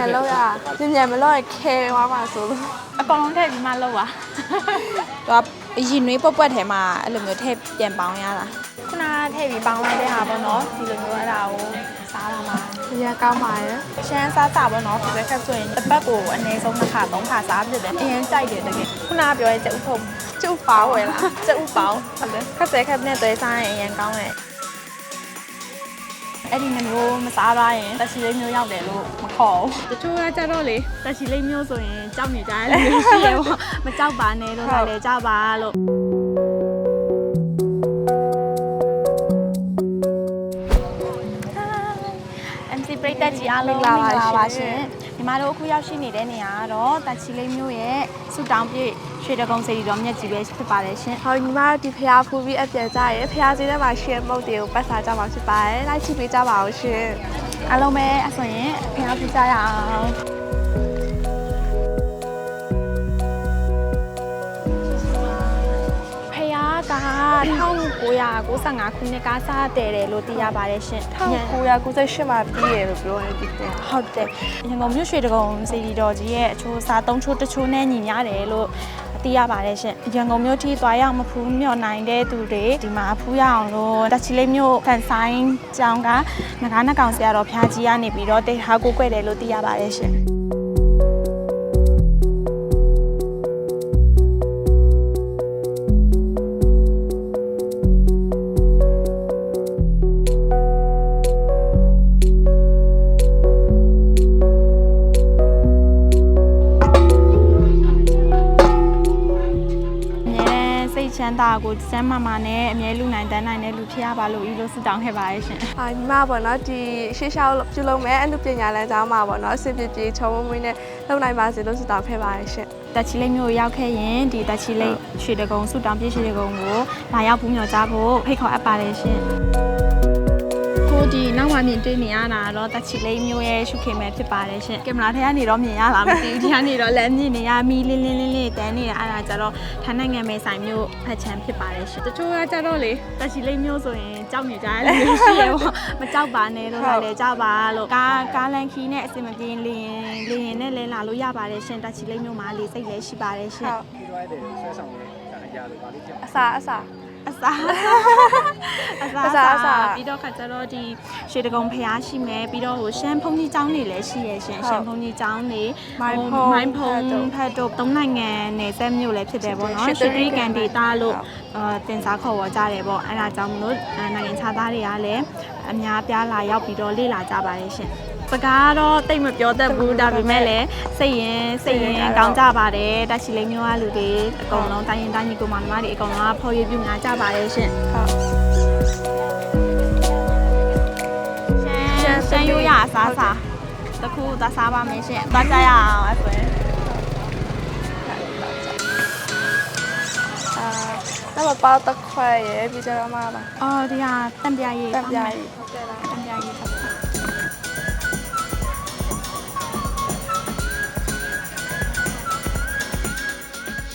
မြန်လောက်ရမြန်မြန်မလောက်ရင်ခဲသွားမှာဆိုလို့အကောင်လုံးထည့်ပြီးမှလောက်ပါသူကအရင်နွေးပွက်ပွက်ထဲမှာအဲ့လိုမျိုးထည့်ပြန်ပေါင်းရတာခုနထည့်ပြီးပေါင်းလိုက်တဲ့ဟာပေါ့နော်ဒီလိုမျိုးအဲ့ဒါကိုစားလာမှာမြန်ကောင်းပါရဲ့ရှမ်းစားစားပေါ့နော်ဒီဘက်ကဆိုရင်တစ်ပတ်ကိုအနည်းဆုံးတစ်ခါသုံးခါစားဖြစ်တယ်အရင်ကြိုက်တယ်တကယ်ခုနပြောရဲ့ကျုပ်ဖုံကျုပ်ပေါင်းဝယ်လားကျုပ်ပေါင်းဟုတ်တယ်ခက်စဲခက်နဲ့သွဲစားရင်အရင်ကောင်းတယ် အဲ့ဒီနှမျိုးမစားရရင်တက်ရှိလေးမျိုးရောက်တယ်လို့မခေါ်ဘူးတချို့ကကြတော့လေတက်ရှိလေးမျိုးဆိုရင်ကြောက်နေကြတယ်လို့ရှိရပေါ့မကြောက်ပါနဲ့လို့လည်းလည်းကြောက်ပါလို့ MC ပရိသတ်ကြီးအားလုံးမင်္ဂလာပါရှင်ဒီ မှာတို့အခုရောက်ရှိနေတဲ့နေရာကတော့တချီလေးမျိုးရဲ့ဆူတောင်ပြည့်ရွှေတကုံစီတော်မြက်ကြီးပဲဖြစ်ပါတယ်ရှင်ဟောညီမတို့ဒီဖျားဖူးပြီးအပြန်ကြရဲဖျားစီထဲမှာရှင်းမုတ်တွေကိုပတ်စားကြမှာဖြစ်ပါတယ်လိုက်ချိပေးကြပါဦးရှင်အားလုံးပဲအဆွန်ရင်ဖျားပြကြရအောင် 1995ခုနှစ်ကစားတယ်တယ်လို့သိရပါတယ်ရှင်1998မှာပြီးရလို့ပြောနေဒီပြန်ဟုတ်တယ်ရန်ကုန်မြို့ရွှေတကုံစီရီတော်ကြီးရဲ့အချိုးအစားသုံးချိုးတစ်ချိုးနဲ့ညီမျှတယ်လို့သိရပါတယ်ရှင်ရန်ကုန်မြို့ထိသွားရောက်မဖူးမြော်နိုင်တဲ့သူတွေဒီမှာဖူးရအောင်လို့တချီလေးမြို့ဖန်ဆိုင်ကျောင်းကငကားနှကောင်ဆရာတော်ဖျားကြီးကနေပြီးတော့တေဟာကိုကွယ်တယ်လို့သိရပါတယ်ရှင် မ်းစိတ်ချမ်းသာကိုစမ်းမမာနဲ့အမြဲလူနိုင်တန်းနိုင်တဲ့လူဖြစ်ရပါလို့ဤလို့ဆုတောင်းခဲ့ပါရဲ့ရှင်ဟာညီမပေါ့နော်ဒီရှေ့လျှောက်ပြုလုပ်မဲ့အမှုပညာလမ်းကြောင်းမှာပေါ့နော်အစီအပြေပြေချုံမမွေးနဲ့လုပ်နိုင်ပါစေလို့ဆုတောင်းခဲ့ပါတယ်ရှင်တက်ချီလေးမျိုးရောက်ခဲ့ရင်ဒီတက်ချီလေးရွှေတကုံဆုတောင်းပြည့်ရွှေတကုံကိုလာရောက်ပူးမြော်ကြဖို့ဖိတ်ခေါ်အပ်ပါတယ်ရှင် ကိုဒီနောက်မှမြင်တွေ့နေရတာတော့တက်ချီလေးမျိုးရဲ့ရှုခင်မဲ့ဖြစ်ပါတယ်ရှင်ကင်မရာထဲကနေတော့မြင်ရလားမသိဘူးဒီကနေတော့လည်းမြင်နေရမီလင်းလင်းလင်းလေးတန်းနေတာအဲ့ဒါကြတော့ထိုင်းနိုင်ငံမဲဆိုင်မျိုးဖက်ချမ်းဖြစ်ပါတယ်ရှင်တချို့ကကြတော့လေတက်ချီလေးမျိုးဆိုရင်ကြောက်နေကြတယ်လို့ရှိရပေါ့မကြောက်ပါနဲ့လို့လည်းကြောက်ပါလို့ကားကားလန်ခီနဲ့အစင်မပြေလင်းလင်းနဲ့လဲလာလို့ရပါတယ်ရှင်တက်ချီလေးမျိုးမှာလေးစိတ်လည်းရှိပါတယ်ရှင်ဟုတ်ပြီးတော့တဲ့ဆွဲဆောင်လေးအရာလိုပါလေးကြောက်အစာအစာ အစားအစားအစားအစားပြီးတော့ခါကျတော့ဒီရွှေတကုံဖျားရှိမယ်ပြီးတော့ဟိုရှမ်းဖုန်ကြီးကျောင်းနေလည်းရှိရရှင်ဟုတ်ရှမ်းဖုန်ကြီးကျောင်းနေမိုင်းဖုန်းမိုင်းဖုန်ဖတ်တို့ဖတ်တို့သုံးနိုင်ငံနယ်စပ်မြို့လည်းဖြစ်တယ်ပေါ့နော်ရွှေရွှေတတြိြိဂံကန်ဒေဒေသတာလို့လို့အာတင်စားခေါ်ဝေါ်ကြတယ်ပေါ့အဲဒါကြောင့်မလို့အာနိုင်ငံခြားသားတွေကလည်းအများအပြားလာရောက်ပြီးတော့လေ့လာကြပါတယ်ရှင် စကားတော့တိတ်မပြောတတ်ဘူးဒါပေမဲ့လည်းစိတ်ရင်စိတ်ရင်ကောင်းကြပါတယ်တချီလေးမျိုးကလူတွေအကုန်လုံးတိုင်းရင်တိုင်းညီကိုမောင်နှမတွေအကုန်လုံးကဖော်ရပြများကြပါတယ်ရှင်ဟုတ်ရှမ်းရှမ်းရိုးရအစားစားတခုသွားစားပါမယ်ရှင်သွားကြရအောင်အဲ့ဆိုရင်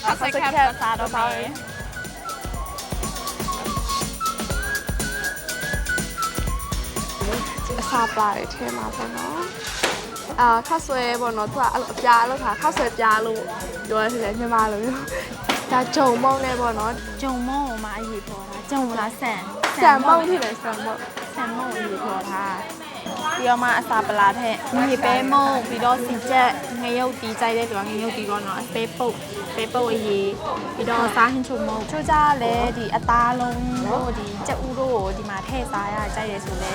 အာတော့ပေါတစ်ခွက်ရယ်ပြီးကြတော့မှပါအော်ဒီဟာတံပြားရည်တက်ပြရည်ဟုတ်ကဲ့လားတံပြားရည်ဆက်ဆက်ခပ်စားတော့ပါရဲ့အစာပလာတွေထဲမှာပေါ့နော်အာခါဆွဲပေါ့နော်သူကအဲ့လိုအပြားလို့ခါခါဆွဲပြားလို့ပြောရတယ်မြန်မာလိုမျိုးဒါဂျုံမုံနဲ့ပေါ့နော်ဂျုံမုံမှာအရေးပေါ်တာဂျုံလားဆန်ဆန်မုံဖြစ်တယ်ဆန်မုံဆန်မုံအရေးပေါ်တာ ပြီးတော့မှအစာပလာထက်မြေပဲမုံပြီးတော့စီချက်ငရုတ်တီးကြိုက်တဲ့သူကငရုတ်တီးပေါ့နော်အသေးပုတ်ပေပုတ်အရေးပြီးတော့စားဟင်းချုံမုံချိုးကြလည်းဒီအသားလုံးတို့ဒီကြက်ဥတို့ကိုဒီမှာထည့်စားရကြိုက်တယ်ဆိုလဲ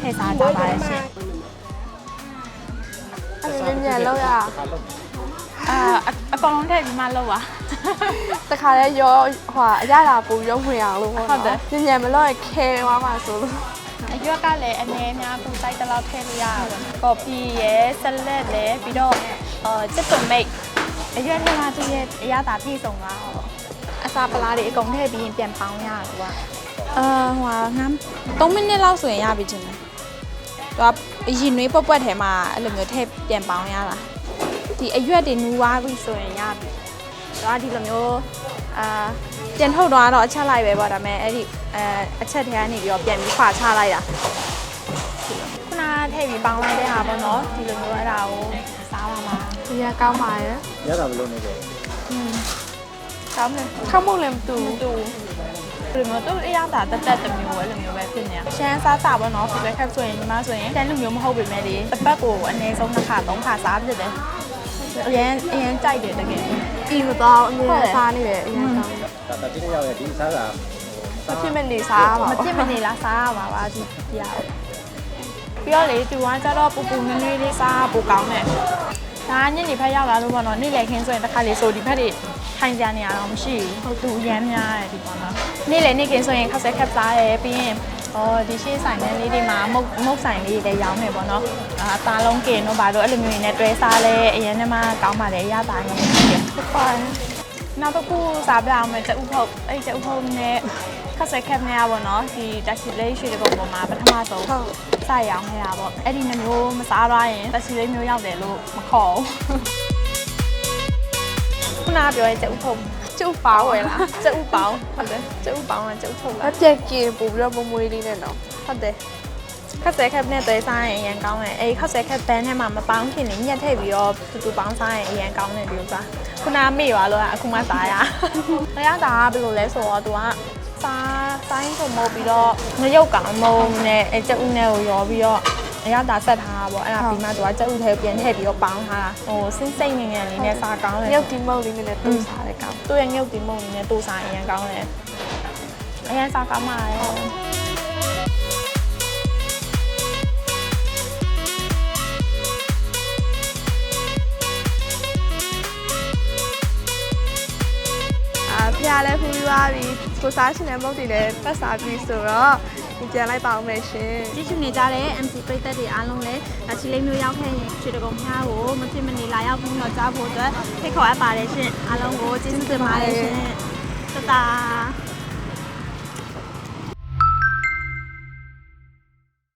ထည့်စားကြပါရဲ့ရှင်အဲ့ဒါမြန်လောက်ရအာအကောင်လုံးထည့်ပြီးမှလောက်ပါတခါလဲရောဟိုအရသာပူရုံဝင်အောင်လို့ပေါ့ဟုတ်နော်တယ်မြန်မြန်မလို့ရင်ခဲသွားမှာဆိုလို့အ ရွက်ကလည်းအနည်းများပူတိုက်တလောက်ထည့်လို့ရတာပေါ့ကော်ဖီရယ်ဆလတ်ရယ်ပြီးတော့အာစစ်တုံမိတ်အရွက်ထဲမှာသူ့ရဲ့အရသာပြည့်စုံသွားတာပေါ့အစာပလားတွေအကုန်ထည့်ပြီးရင်ပြန်ပေါင်းရတာကွာအာဟိုဟာငမ်း3မိနစ်လောက်ဆိုရင်ရပြီချင်းတယ်သူကအရင်နွေးပွက်ပွက်ထဲမှာအဲ့လိုမျိုးထည့်ပြန်ပေါင်းရတာဒီအရွက်တွေနူးသွားပြီဆိုရင်ရပြီသူကဒီလိုမျိုးအာပြန်ထုတ်သွားတော့အချက်လိုက်ပဲပေါ့ဒါပေမဲ့အဲ့ဒီ အဲအချက်ထဲကနေပြီးတော့ပြန်ပြီးခွာချလိုက်တာခုနကထည့်ပြီးပေါင်းလိုက်တဲ့ဟာပေါ့နော်ဒီလိုမျိုးအဲ့ဒါကိုစားပါမှာဒီကကောင်းပါရဲ့ရတာဘယ်လိုနေကြလဲကောင်းတယ်ခောက်မုတ်လည်းမတူတူဘယ်လိုမျိုးသူအရသာတက်တက်တစ်မျိုးပဲလိုမျိုးပဲဖြစ်နေတာရှမ်းစားစားပေါ့နော်ဖီဘက်ခက်ဆိုရင်ညီမဆိုရင်တန်းလိုမျိုးမဟုတ်ပေမဲ့လေတစ်ပတ်ကိုအနည်းဆုံးနှစ်ခါသုံးခါစားဖြစ်တယ်အရင်အရင်ကြိုက်တယ်တကယ်ပြီးမတော့အမြဲစားနေတယ်အရင်ကောင်းတယ်ဒါတတိယရောက်ရဲ့ဒီစားတာ မဖြစ်မနေစားပါမဖြစ်မနေလားစားရပါပါဒီဒီဟာပြီးတော့လေသူကကြတော့ပူပူနွေးနွေးလေးစားပူကောင်းတယ်ဒါညနေဖက်ရောက်လာလို့ပေါ့နော်နေ့လည်ခင်းဆိုရင်တစ်ခါလေဆိုဒီဘက်တွေထိုင်ကြနေရတော့မရှိဘူးဟုတ်သူအရမ်းများတယ်ဒီပေါ့နော်နေ့လည်နေ့ခင်းဆိုရင်ခက်ဆက်ခက်စားတယ်ပြီးရင်အော်ဒီရှေ့ဆိုင်တဲ့လေးတွေမှာမုတ်မုတ်ဆိုင်လေးတွေလည်းရောင်းနေပေါ့နော်အာသားလုံးကင်တော့ဘာလို့အဲ့လိုမျိုးနေနဲ့တွဲစားလဲအရင်ကမှကောင်းပါတယ်ရတာရင်ဖြစ်တယ်ဟုတ်ပါ နောက်တစ်ခုစားပြအောင်မယ်ကျဥဖုတ်အဲ့ကျဥဖုတ်နဲ့ခက်ဆက်ခက်နေရပါတော့ဒီတက်ရှိလေးရွှေတကုံပေါ်မှာပထမဆုံးဟုတ်စရောင်းနေတာပေါ့အဲ့ဒီနှမျိုးမစားရရင်တက်ရှိလေးမျိုးရောက်တယ်လို့မခေါ်ဘူးခုနကပြောရဲကျဥဖုတ်ကျုပ်ပါဝယ်လားကျဥပေါင်းဟုတ်တယ်ကျဥပေါင်းကကျဥဖုတ်အလားပြက်ကင်ပို့ပြီးတော့မမွေးလေးနဲ့တော့ဟုတ်တယ် ခက်ဆဲခက်နဲ့သွေးစားရင်အရင်ကောင်းတယ်အဲ့ခက်ဆဲခက်ဘန်းထဲမှာမပေါင်းခင်လေညက်ထည့်ပြီးတော့တူတူပေါင်းစားရင်အရင်ကောင်းတယ်ဒီဥစားခုနမေ့ပါလို့အခုမှစားရ။တရားတာကဘယ်လိုလဲဆိုတော့သူကစားဆိုင်းထုံမုတ်ပြီးတော့ငရုတ်ကောင်မုံနဲ့အဲကျဥနဲ့ကိုရောပြီးတော့အရသာဆက်ထားတာပေါ့အဲ့ဒါပြီးမှသူကကျဥထဲပြန်ထည့်ပြီးတော့ပေါင်းထားတာဟိုစင်းစိမ့်နေနေလေးနဲ့စားကောင်းတယ်ရုပ်ဒီမုတ်လေးနဲ့တူစားတဲ့ကောင်သူ့ရဲ့ငရုတ်ဒီမုံလေးနဲ့တူစားရင်အရင်ကောင်းတယ်အရင်စားကောင်းပါရဲ့ အာဖျားလည်းဖူးပြီးသွားပြီကိုစားရှင်တဲ့မုတ်တွေလည်းပတ်စားပြီဆိုတော့ဒီပြန်လိုက်ပါအောင်မယ်ရှင်ကြည့်ရှုနေကြတဲ့ MC ပရိသတ်တွေအားလုံးလည်းဒါချီလေးမျိုးရောက်ခဲ့ရင်ရွှေတကုံဖျားကိုမဖြစ်မနေလာရောက်ပြီးတော့ကြားဖို့အတွက်ဖိတ်ခေါ်အပ်ပါတယ်ရှင်အားလုံးကိုကျေးဇူးတင်ပါတယ်ရှင်တတာ